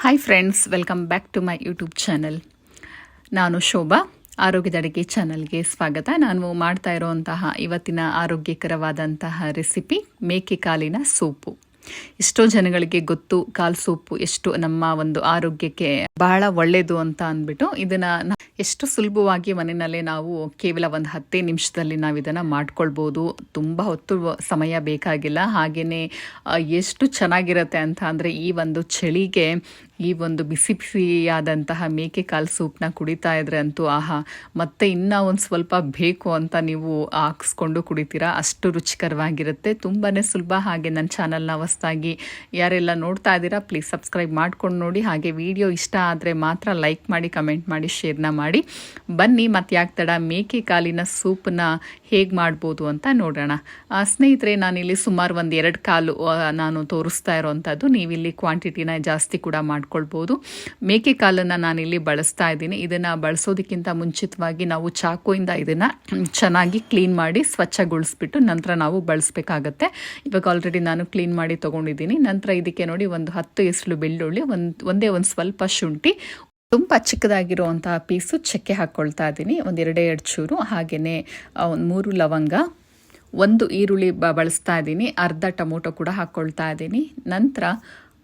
Hi friends welcome back to my YouTube channel ನಾನು ಶೋಭಾ, ಆರೋಗ್ಯದ ಅಡುಗೆ ಚಾನಲ್ಗೆ ಸ್ವಾಗತ. ನಾನು ಮಾಡ್ತಾ ಇರುವಂತಹ ಇವತ್ತಿನ ಆರೋಗ್ಯಕರವಾದಂತಹ ರೆಸಿಪಿ ಮೇಕೆ ಕಾಲಿನ ಸೂಪು. ಎಷ್ಟೋ ಜನಗಳಿಗೆ ಗೊತ್ತು, ಕಾಲ್ ಸೂಪು ಎಷ್ಟು ನಮ್ಮ ಒಂದು ಆರೋಗ್ಯಕ್ಕೆ ಬಹಳ ಒಳ್ಳೆಯದು ಅಂತ ಅಂದ್ಬಿಟ್ಟು ಇದನ್ನ ಎಷ್ಟು ಸುಲಭವಾಗಿ ಮನೆಯಲ್ಲೇ ನಾವು ಕೇವಲ ಒಂದು ಹತ್ತೇ ನಿಮಿಷದಲ್ಲಿ ನಾವು ಇದನ್ನು ಮಾಡ್ಕೊಳ್ಬೋದು. ತುಂಬ ಹೊತ್ತು ಸಮಯ ಬೇಕಾಗಿಲ್ಲ. ಹಾಗೆಯೇ ಎಷ್ಟು ಚೆನ್ನಾಗಿರುತ್ತೆ ಅಂತ ಅಂದರೆ ಈ ಒಂದು ಚಳಿಗೆ ಈ ಒಂದು ಬಿಸಿ ಬಿಸಿಯಾದಂತಹ ಮೇಕೆ ಕಾಲು ಸೂಪ್ನ ಕುಡಿತಾ ಇದ್ರೆ ಅಂತೂ ಆಹಾ ಮತ್ತೆ ಇನ್ನೂ ಒಂದು ಸ್ವಲ್ಪ ಬೇಕು ಅಂತ ನೀವು ಹಾಕ್ಸ್ಕೊಂಡು ಕುಡಿತೀರಾ? ಅಷ್ಟು ರುಚಿಕರವಾಗಿರುತ್ತೆ. ತುಂಬಾ ಸುಲಭ ಹಾಗೆ ನನ್ನ ಚಾನಲ್ನ ಹೊಸ್ದಾಗಿ ಯಾರೆಲ್ಲ ನೋಡ್ತಾ ಇದ್ದೀರಾ ಪ್ಲೀಸ್ ಸಬ್ಸ್ಕ್ರೈಬ್ ಮಾಡ್ಕೊಂಡು ನೋಡಿ. ಹಾಗೆ ವಿಡಿಯೋ ಇಷ್ಟ ಆದರೆ ಮಾತ್ರ ಲೈಕ್ ಮಾಡಿ ಕಮೆಂಟ್ ಮಾಡಿ ಶೇರ್ನ ಮಾಡಿ. ಬನ್ನಿ ಮತ್ತೆ ಯಾಕೆ ತಡ ಮೇಕೆ ಕಾಲಿನ ಸೂಪನ್ನ ಹೇಗೆ ಮಾಡ್ಬೋದು ಅಂತ ನೋಡೋಣ. ಆ, ಸ್ನೇಹಿತರೆ ನಾನಿಲ್ಲಿ ಸುಮಾರು ಒಂದು ಎರಡು ಕಾಲು ನಾನು ತೋರಿಸ್ತಾ ಇರೋವಂಥದ್ದು ನೀವಿಲ್ಲಿ ಕ್ವಾಂಟಿಟಿನ ಜಾಸ್ತಿ ಕೂಡ ಮಾಡ್ಕೊಳ್ಬೋದು. ಮೇಕೆ ಕಾಲನ್ನು ನಾನಿಲ್ಲಿ ಬಳಸ್ತಾ ಇದ್ದೀನಿ. ಇದನ್ನು ಬಳಸೋದಕ್ಕಿಂತ ಮುಂಚಿತವಾಗಿ ನಾವು ಚಾಕುವಿಂದ ಇದನ್ನು ಚೆನ್ನಾಗಿ ಕ್ಲೀನ್ ಮಾಡಿ ಸ್ವಚ್ಛಗೊಳಿಸ್ಬಿಟ್ಟು ನಂತರ ನಾವು ಬಳಸಬೇಕಾಗತ್ತೆ. ಇವಾಗ ಆಲ್ರೆಡಿ ನಾನು ಕ್ಲೀನ್ ಮಾಡಿ ತೊಗೊಂಡಿದ್ದೀನಿ. ನಂತರ ಇದಕ್ಕೆ ನೋಡಿ ಒಂದು ಹತ್ತು ಎಸಳು ಬೆಳ್ಳುಳ್ಳಿ, ಒಂದು, ಒಂದೇ ಒಂದು ಸ್ವಲ್ಪ ಶುಂಠಿ, ತುಂಬ ಚಿಕ್ಕದಾಗಿರುವಂತಹ ಪೀಸು ಚಕ್ಕೆ ಹಾಕ್ಕೊಳ್ತಾ ಇದ್ದೀನಿ. ಒಂದು ಎರಡೇ ಎರಡು ಚೂರು ಹಾಗೆಯೇ ಒಂದು ಮೂರು ಲವಂಗ, ಒಂದು ಈರುಳ್ಳಿ ಬ, ಬಳಸ್ತಾ ಇದ್ದೀನಿ. ಅರ್ಧ ಟೊಮೊಟೊ ಕೂಡ ಹಾಕ್ಕೊಳ್ತಾ ಇದ್ದೀನಿ. ನಂತರ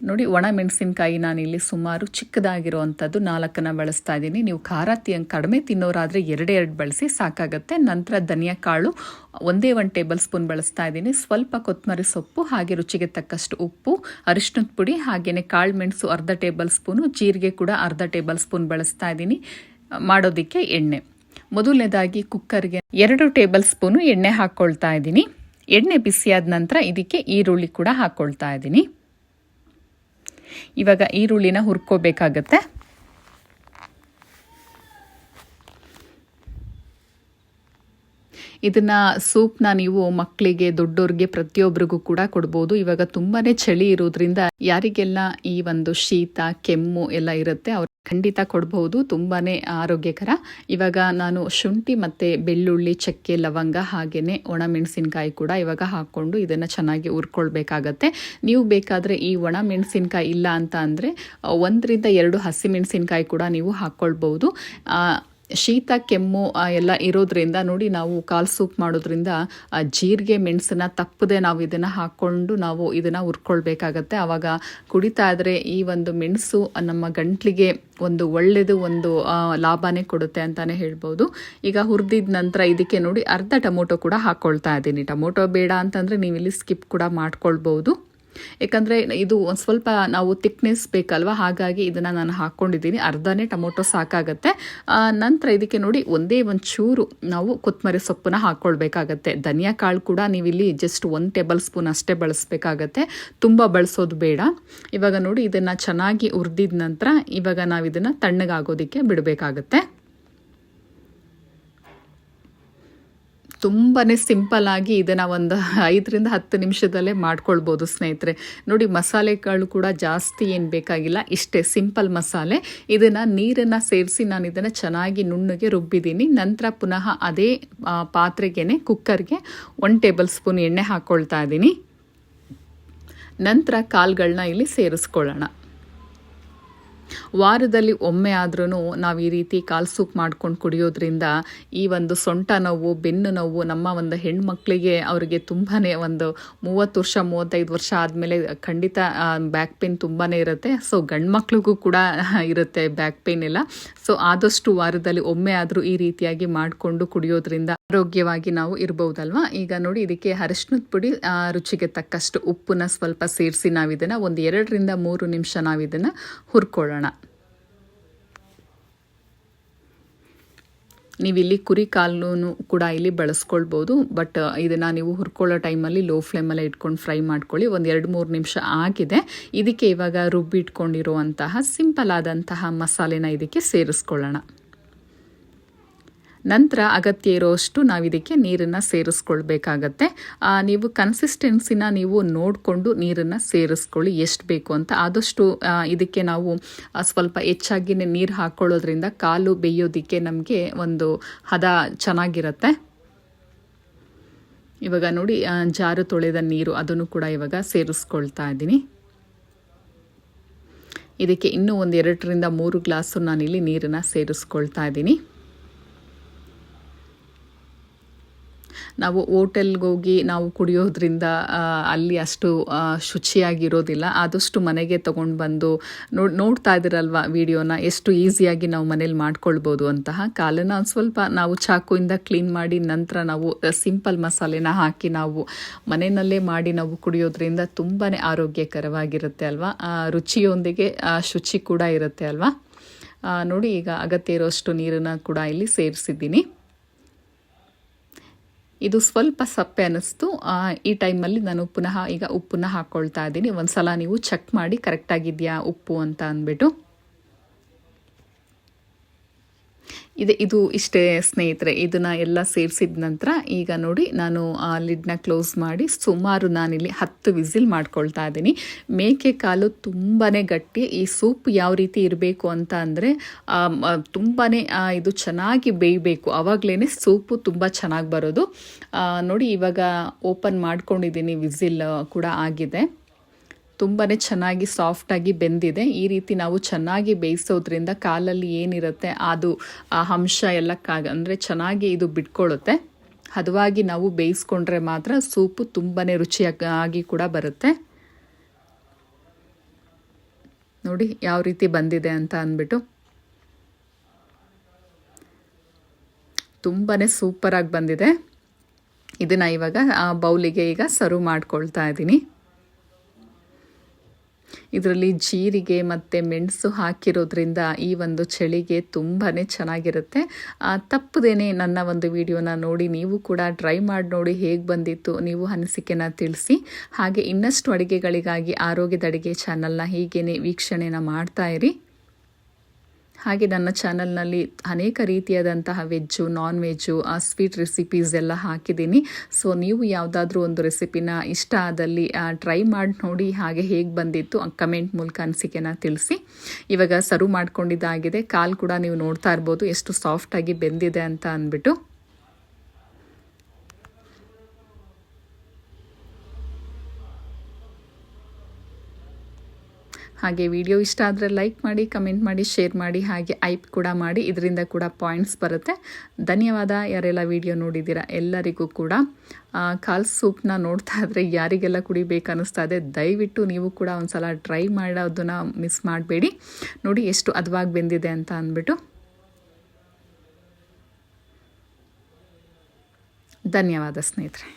ನೋಡಿ, ಒಣ ಮೆಣಸಿನ್ಕಾಯಿ ನಾನಿಲ್ಲಿ ಸುಮಾರು ಚಿಕ್ಕದಾಗಿರುವಂಥದ್ದು. ನಾಲ್ಕನ್ನು ಬಳಸ್ತಾ ಇದ್ದೀನಿ. ನೀವು ಖಾರ ತಿಂಗ್ ಕಡಿಮೆ ತಿನ್ನೋರಾದರೆ ಎರಡೇ ಎರಡು ಬಳಸಿ ಸಾಕಾಗುತ್ತೆ. ನಂತರ ಧನಿಯಾ ಕಾಳು ಒಂದೇ ಒಂದು ಟೇಬಲ್ ಸ್ಪೂನ್ ಬಳಸ್ತಾ ಇದ್ದೀನಿ. ಸ್ವಲ್ಪ ಕೊತ್ತಂಬರಿ ಸೊಪ್ಪು, ಹಾಗೆ ರುಚಿಗೆ ತಕ್ಕಷ್ಟು ಉಪ್ಪು ಅರಿಶಿನದ ಪುಡಿ ಹಾಗೆಯೇ ಕಾಳು ಮೆಣಸು ಅರ್ಧ ಟೇಬಲ್ ಸ್ಪೂನು, ಜೀರಿಗೆ ಕೂಡ ಅರ್ಧ ಟೇಬಲ್ ಸ್ಪೂನ್ ಬಳಸ್ತಾ ಇದ್ದೀನಿ. ಮಾಡೋದಕ್ಕೆ ಎಣ್ಣೆ. ಮೊದಲನೇದಾಗಿ ಕುಕ್ಕರ್ಗೆ ಎರಡು ಟೇಬಲ್ ಸ್ಪೂನು ಎಣ್ಣೆ ಹಾಕ್ಕೊಳ್ತಾ ಇದ್ದೀನಿ. ಎಣ್ಣೆ ಬಿಸಿಯಾದ ನಂತರ ಇದಕ್ಕೆ ಈರುಳ್ಳಿ ಕೂಡ ಹಾಕ್ಕೊಳ್ತಾ ಇದ್ದೀನಿ. ಇವಾಗ ಈರುಳ್ಳಿನ ಹುರ್ಕೋಬೇಕಾಗತ್ತೆ. ಇದನ್ನ ಸೂಪ್ನ ನೀವು ಮಕ್ಕಳಿಗೆ ದೊಡ್ಡೋರಿಗೆ ಪ್ರತಿಯೊಬ್ಬರಿಗೂ ಕೂಡ ಕೊಡ್ಬೋದು. ಇವಾಗ ತುಂಬಾನೇ ಚಳಿ ಇರೋದ್ರಿಂದ ಯಾರಿಗೆಲ್ಲ ಈ ಒಂದು ಶೀತ, ಕೆಮ್ಮು ಎಲ್ಲ ಇರುತ್ತೆ ಅವ್ರು ಖಂಡಿತ ಕೊಡಬಹುದು ತುಂಬಾನೇ ಆರೋಗ್ಯಕರ. ಇವಾಗ ನಾನು ಶುಂಠಿ ಮತ್ತೆ ಬೆಳ್ಳುಳ್ಳಿ, ಚಕ್ಕೆ, ಲವಂಗ ಹಾಗೇನೆ ಒಣ ಮೆಣಸಿನಕಾಯಿ ಕೂಡ ಇವಾಗ ಹಾಕ್ಕೊಂಡು ಇದನ್ನು ಚೆನ್ನಾಗಿ ಉರ್ಕೊಳ್ಬೇಕಾಗತ್ತೆ ನೀವು ಬೇಕಾದರೆ ಈ ಒಣ ಮೆಣಸಿನ್ಕಾಯಿ ಇಲ್ಲ ಅಂತ ಅಂದರೆ, ಒಂದರಿಂದ ಎರಡು ಹಸಿಮೆಣಸಿನಕಾಯಿ ಕೂಡ ನೀವು ಹಾಕ್ಕೊಳ್ಬೋದು. ಶೀತ, ಕೆಮ್ಮು ಎಲ್ಲ ಇರೋದ್ರಿಂದ ನೋಡಿ ನಾವು ಕಾಲು ಸೂಪ್ ಮಾಡೋದ್ರಿಂದ ಜೀರಿಗೆ, ಮೆಣಸನ್ನ ತಪ್ಪದೆ ನಾವು ಇದನ್ನು ಹಾಕ್ಕೊಂಡು ನಾವು ಇದನ್ನು ಹುರ್ಕೊಳ್ಬೇಕಾಗತ್ತೆ. ಆವಾಗ ಕುಡಿತಾ ಇದ್ರೆ ಈ ಒಂದು ಮೆಣಸು ನಮ್ಮ ಗಂಟ್ಲಿಗೆ ಒಂದು ಒಳ್ಳೆಯದು ಒಂದು ಲಾಭನೇ ಕೊಡುತ್ತೆ ಅಂತಲೇ ಹೇಳ್ಬೋದು. ಈಗ ಹುರಿದಿದ ನಂತರ ಇದಕ್ಕೆ ನೋಡಿ ಅರ್ಧ ಟೊಮೊಟೊ ಕೂಡ ಹಾಕ್ಕೊಳ್ತಾ ಇದ್ದೀನಿ. ಟೊಮೊಟೊ ಬೇಡ ಅಂತಂದರೆ ನೀವು ಇಲ್ಲಿ ಸ್ಕಿಪ್ ಕೂಡ ಮಾಡ್ಕೊಳ್ಬೋದು. ಯಾಕಂದರೆ ಇದು ಒಂದು ಸ್ವಲ್ಪ ನಾವು ತಿಕ್ನೆಸ್ ಬೇಕಲ್ವ? ಹಾಗಾಗಿ ಇದನ್ನು ನಾನು ಹಾಕ್ಕೊಂಡಿದ್ದೀನಿ ಅರ್ಧನೇ ಟೊಮೊಟೊ ಸಾಕಾಗತ್ತೆ. ನಂತರ ಇದಕ್ಕೆ ನೋಡಿ ಒಂದೇ ಒಂದು ಚೂರು ನಾವು ಕೊತ್ತಂಬರಿ ಸೊಪ್ಪನ್ನ ಹಾಕ್ಕೊಳ್ಬೇಕಾಗತ್ತೆ ಧನಿಯಾ ಕಾಳು ಕೂಡ ನೀವಿಲ್ಲಿ ಜಸ್ಟ್ ಒಂದು ಟೇಬಲ್ ಸ್ಪೂನ್ ಅಷ್ಟೇ ಬಳಸಬೇಕಾಗತ್ತೆ. ತುಂಬ ಬಳಸೋದು ಬೇಡ. ಇವಾಗ ನೋಡಿ ಇದನ್ನು ಚೆನ್ನಾಗಿ ಹುರಿದಿದ ನಂತರ ಇವಾಗ ನಾವು ಇದನ್ನು ತಣ್ಣಗಾಗೋದಕ್ಕೆ ಬಿಡಬೇಕಾಗತ್ತೆ. ತುಂಬಾ ಸಿಂಪಲ್ ಆಗಿ ಇದನ್ನು ಒಂದು ಐದರಿಂದ ಹತ್ತು ನಿಮಿಷದಲ್ಲೇ ಮಾಡ್ಕೊಳ್ಬೋದು ಸ್ನೇಹಿತರೆ. ನೋಡಿ ಮಸಾಲೆಗಳು ಕೂಡ ಜಾಸ್ತಿ ಏನು ಬೇಕಾಗಿಲ್ಲ, ಇಷ್ಟೇ ಸಿಂಪಲ್ ಮಸಾಲೆ. ಇದನ್ನು ನೀರನ್ನು ಸೇರಿಸಿ ನಾನು ಇದನ್ನು ಚೆನ್ನಾಗಿ ನುಣ್ಣಗೆ ರುಬ್ಬಿದ್ದೀನಿ. ನಂತರ ಪುನಃ ಅದೇ ಪಾತ್ರೆಗೇ ಕುಕ್ಕರ್ಗೆ ಒನ್ ಟೇಬಲ್ ಸ್ಪೂನ್ ಎಣ್ಣೆ ಹಾಕ್ಕೊಳ್ತಾ ಇದ್ದೀನಿ. ನಂತರ ಕಾಳುಗಳನ್ನ ಇಲ್ಲಿ ಸೇರಿಸ್ಕೊಳ್ಳೋಣ. ವಾರದಲ್ಲಿ ಒಮ್ಮೆ ಆದ್ರೂ ನಾವು ಈ ರೀತಿ ಕಾಲು ಸೂಪ್ ಮಾಡ್ಕೊಂಡು ಕುಡಿಯೋದ್ರಿಂದ ಈ ಒಂದು ಸೊಂಟ ನೋವು, ಬೆನ್ನು ನೋವು ನಮ್ಮ ಒಂದು ಹೆಣ್ಮಕ್ಳಿಗೆ ಅವರಿಗೆ ತುಂಬಾ ಒಂದು ಮೂವತ್ತು ವರ್ಷ, ಮೂವತ್ತೈದು ವರ್ಷ ಆದಮೇಲೆ ಖಂಡಿತ ಬ್ಯಾಕ್ ಪೇನ್ ತುಂಬಾ ಇರುತ್ತೆ. ಸೊ ಗಂಡು ಮಕ್ಳಿಗೂ ಕೂಡ ಇರುತ್ತೆ ಬ್ಯಾಕ್ ಪೇನ್ ಎಲ್ಲ. ಸೊ ಆದಷ್ಟು ವಾರದಲ್ಲಿ ಒಮ್ಮೆ ಆದರೂ ಈ ರೀತಿಯಾಗಿ ಮಾಡಿಕೊಂಡು ಕುಡಿಯೋದ್ರಿಂದ ಆರೋಗ್ಯವಾಗಿ ನಾವು ಇರ್ಬೋದಲ್ವಾ? ಈಗ ನೋಡಿ ಇದಕ್ಕೆ ಅರಿಶಿನದ ಪುಡಿ ರುಚಿಗೆ ತಕ್ಕಷ್ಟು ಉಪ್ಪನ್ನ ಸ್ವಲ್ಪ ಸೇರಿಸಿ ನಾವು ಇದನ್ನು ಒಂದು ಎರಡರಿಂದ ಮೂರು ನಿಮಿಷ ನಾವು ಇದನ್ನು ಹುರ್ಕೊಳ್ಳೋಣ. ನೀವು ಇಲ್ಲಿ ಕುರಿ ಕಾಲೂ ಕೂಡ ಇಲ್ಲಿ ಬಳಸ್ಕೊಳ್ಬೋದು, ಬಟ್ ಇದನ್ನು ನೀವು ಹುರ್ಕೊಳ್ಳೋ ಟೈಮಲ್ಲಿ ಲೋ ಫ್ಲೇಮಲ್ಲೇ ಇಟ್ಕೊಂಡು ಫ್ರೈ ಮಾಡ್ಕೊಳ್ಳಿ. ಒಂದು ಎರಡು ಮೂರು ನಿಮಿಷ ಆಗಿದೆ. ಇದಕ್ಕೆ ಇವಾಗ ರುಬ್ಬಿ ಇಟ್ಕೊಂಡಿರುವಂತಹ ಸಿಂಪಲ್ ಆದಂತಹ ಮಸಾಲೆನ ಇದಕ್ಕೆ ಸೇರಿಸ್ಕೊಳ್ಳೋಣ. ನಂತರ ಅಗತ್ಯ ಇರೋಷ್ಟು ನಾವು ಇದಕ್ಕೆ ನೀರನ್ನು ಸೇರಿಸ್ಕೊಳ್ಬೇಕಾಗತ್ತೆ. ನೀವು ಕನ್ಸಿಸ್ಟೆನ್ಸಿನ ನೀವು ನೋಡಿಕೊಂಡು ನೀರನ್ನು ಸೇರಿಸ್ಕೊಳ್ಳಿ, ಎಷ್ಟು ಬೇಕು ಅಂತ. ಆದಷ್ಟು ಇದಕ್ಕೆ ನಾವು ಸ್ವಲ್ಪ ಹೆಚ್ಚಾಗಿನೇ ನೀರು ಹಾಕ್ಕೊಳ್ಳೋದ್ರಿಂದ ಕಾಲು ಬೇಯೋದಕ್ಕೆ ನಮಗೆ ಒಂದು ಹದ ಚೆನ್ನಾಗಿರುತ್ತೆ. ಇವಾಗ ನೋಡಿ ಜಾರು ತೊಳೆದ ನೀರು ಅದನ್ನು ಕೂಡ ಇವಾಗ ಸೇರಿಸ್ಕೊಳ್ತಾ ಇದ್ದೀನಿ. ಇದಕ್ಕೆ ಇನ್ನೂ ಒಂದು ಎರಡರಿಂದ ಮೂರು ಗ್ಲಾಸು ನಾನಿಲ್ಲಿ ನೀರನ್ನು ಸೇರಿಸ್ಕೊಳ್ತಾ ಇದ್ದೀನಿ. ನಾವು ಹೋಟೆಲ್ಗೆ ಹೋಗಿ ನಾವು ಕುಡಿಯೋದ್ರಿಂದ ಅಲ್ಲಿ ಅಷ್ಟು ಶುಚಿಯಾಗಿರೋದಿಲ್ಲ. ಆದಷ್ಟು ಮನೆಗೆ ತೊಗೊಂಡು ಬಂದು ನೋಡಿ ನೋಡ್ತಾ ಇದ್ದೀರಲ್ವ ವಿಡಿಯೋನ, ಎಷ್ಟು ಈಸಿಯಾಗಿ ನಾವು ಮನೇಲಿ ಮಾಡ್ಕೊಳ್ಬೋದು ಅಂತಹ ಕಾಲನ ಸ್ವಲ್ಪ ನಾವು ಚಾಕುಯಿಂದ ಕ್ಲೀನ್ ಮಾಡಿ ನಂತರ ನಾವು ಸಿಂಪಲ್ ಮಸಾಲೆನ ಹಾಕಿ ನಾವು ಮನೆಯಲ್ಲೇ ಮಾಡಿ ನಾವು ಕುಡಿಯೋದ್ರಿಂದ ತುಂಬಾ ಆರೋಗ್ಯಕರವಾಗಿರುತ್ತೆ ಅಲ್ವಾ? ರುಚಿಯೊಂದಿಗೆ ಶುಚಿ ಕೂಡ ಇರುತ್ತೆ ಅಲ್ವಾ? ನೋಡಿ ಈಗ ಅಗತ್ಯ ಇರೋಷ್ಟು ನೀರನ್ನು ಕೂಡ ಇಲ್ಲಿ ಸೇರಿಸಿದ್ದೀನಿ. ಇದು ಸ್ವಲ್ಪ ಸಪ್ಪೆ ಅನ್ನಿಸ್ತು ಈ ಟೈಮಲ್ಲಿ ನಾನು ಪುನಃ ಈಗ ಉಪ್ಪನ್ನ ಹಾಕ್ಕೊಳ್ತಾ ಇದ್ದೀನಿ. ಒಂದು ಸಲ ನೀವು ಚೆಕ್ ಮಾಡಿ ಕರೆಕ್ಟಾಗಿದೆಯಾ ಉಪ್ಪು ಅಂತ ಅಂದ್ಬಿಟ್ಟು. ಇದೆ, ಇದು ಇಷ್ಟೇ ಸ್ನೇಹಿತರೆ, ಇದನ್ನು ಎಲ್ಲ ಸೇರಿಸಿದ ನಂತರ ಈಗ ನೋಡಿ ನಾನು ಆ ಲಿಡ್ನ ಕ್ಲೋಸ್ ಮಾಡಿ ಸುಮಾರು ನಾನಿಲ್ಲಿ ಹತ್ತು ವಿಸಿಲ್ ಮಾಡ್ಕೊಳ್ತಾ ಇದ್ದೀನಿ. ಮೇಕೆ ಕಾಲು ತುಂಬಾ ಗಟ್ಟಿ, ಈ ಸೂಪ್ ಯಾವ ರೀತಿ ಇರಬೇಕು ಅಂತ ಅಂದರೆ ತುಂಬಾ ಇದು ಚೆನ್ನಾಗಿ ಬೇಯಬೇಕು. ಆವಾಗಲೇ ಸೂಪು ತುಂಬ ಚೆನ್ನಾಗಿ ಬರೋದು. ನೋಡಿ ಇವಾಗ ಓಪನ್ ಮಾಡ್ಕೊಂಡಿದ್ದೀನಿ, ವಿಸಿಲ್ ಕೂಡ ಆಗಿದೆ. ತುಂಬಾ ಚೆನ್ನಾಗಿ ಸಾಫ್ಟಾಗಿ ಬೆಂದಿದೆ. ಈ ರೀತಿ ನಾವು ಚೆನ್ನಾಗಿ ಬೇಯಿಸೋದ್ರಿಂದ ಕಾಲಲ್ಲಿ ಏನಿರುತ್ತೆ, ಅದು, ಆ ಅಂಶ ಎಲ್ಲ ಕಾಗ ಅಂದರೆ ಚೆನ್ನಾಗಿ ಇದು ಬಿಟ್ಕೊಳ್ಳುತ್ತೆ. ಹದವಾಗಿ ನಾವು ಬೇಯಿಸ್ಕೊಂಡ್ರೆ ಮಾತ್ರ ಸೂಪು ತುಂಬಾ ರುಚಿಯಾಗಿ ಕೂಡ ಬರುತ್ತೆ. ನೋಡಿ ಯಾವ ರೀತಿ ಬಂದಿದೆ ಅಂತ ಅಂದ್ಬಿಟ್ಟು. ತುಂಬಾ ಸೂಪರಾಗಿ ಬಂದಿದೆ. ಇದನ್ನು ಇವಾಗ ಬೌಲಿಗೆ ಈಗ ಸರ್ವ್ ಮಾಡ್ಕೊಳ್ತಾ ಇದ್ದೀನಿ. ಇದರಲ್ಲಿ ಜೀರಿಗೆ ಮತ್ತು ಮೆಣಸು ಹಾಕಿರೋದ್ರಿಂದ ಈ ಒಂದು ಚಳಿಗೆ ತುಂಬಾ ಚೆನ್ನಾಗಿರುತ್ತೆ. ತಪ್ಪದೇನೆ ನನ್ನ ಒಂದು ವಿಡಿಯೋನ ನೋಡಿ ನೀವು ಕೂಡ ಟ್ರೈ ಮಾಡಿ ನೋಡಿ ಹೇಗೆ ಬಂದಿತ್ತು ನೀವು ಅನಿಸಿಕೆನ ತಿಳಿಸಿ. ಹಾಗೆ ಇನ್ನಷ್ಟು ಅಡುಗೆಗಳಿಗಾಗಿ ಆರೋಗ್ಯದ ಅಡುಗೆ ಚಾನಲ್ನ ಹೀಗೇ ವೀಕ್ಷಣೆನ ಮಾಡ್ತಾ ಇರಿ. ಹಾಗೆ ನನ್ನ ಚಾನಲ್ನಲ್ಲಿ ಅನೇಕ ರೀತಿಯಾದಂತಹ ವೆಜ್ಜು ನಾನ್ ವೆಜ್ಜು ಆ ಸ್ವೀಟ್ ರೆಸಿಪೀಸ್ ಎಲ್ಲ ಹಾಕಿದ್ದೀನಿ. ಸೊ ನೀವು ಯಾವುದಾದ್ರೂ ಒಂದು ರೆಸಿಪಿನ ಇಷ್ಟ ಆದಲ್ಲಿ ಟ್ರೈ ಮಾಡಿ ನೋಡಿ ಹಾಗೆ ಹೇಗೆ ಬಂದಿತ್ತು ಕಮೆಂಟ್ ಮೂಲಕ ಅನಿಸಿಕೆನ ತಿಳಿಸಿ. ಇವಾಗ ಸರ್ವ್ ಮಾಡ್ಕೊಂಡಿದ್ದಾಗಿದೆ. ಕಾಲು ಕೂಡ ನೀವು ನೋಡ್ತಾ ಇರ್ಬೋದು. ಎಷ್ಟು ಸಾಫ್ಟಾಗಿ ಬೆಂದಿದೆ ಅಂತ ಅಂದ್ಬಿಟ್ಟು. ಹಾಗೆ ವಿಡಿಯೋ ಇಷ್ಟ ಆದರೆ ಲೈಕ್ ಮಾಡಿ, ಕಮೆಂಟ್ ಮಾಡಿ, ಶೇರ್ ಮಾಡಿ, ಹಾಗೆ ಐಪ್ ಕೂಡ ಮಾಡಿ. ಇದರಿಂದ ಕೂಡ ಪಾಯಿಂಟ್ಸ್ ಬರುತ್ತೆ. ಧನ್ಯವಾದ. ಯಾರೆಲ್ಲ ವಿಡಿಯೋ ನೋಡಿದ್ದೀರಾ ಎಲ್ಲರಿಗೂ ಕೂಡ. ಕಾಲ್ ಸೂಪ್ನ ನೋಡ್ತಾ ಇದ್ರೆ ಯಾರಿಗೆಲ್ಲ ಕುಡಿಬೇಕನ್ನಿಸ್ತಾ ಇದೆ, ದಯವಿಟ್ಟು ನೀವು ಕೂಡ ಒಂದು ಸಲ ಟ್ರೈ ಮಾಡೋದನ್ನ ಮಿಸ್ ಮಾಡಬೇಡಿ. ನೋಡಿ ಎಷ್ಟು ಅದವಾಗಿ ಬೆಂದಿದೆ ಅಂತ ಅಂದ್ಬಿಟ್ಟು. ಧನ್ಯವಾದ ಸ್ನೇಹಿತರೆ.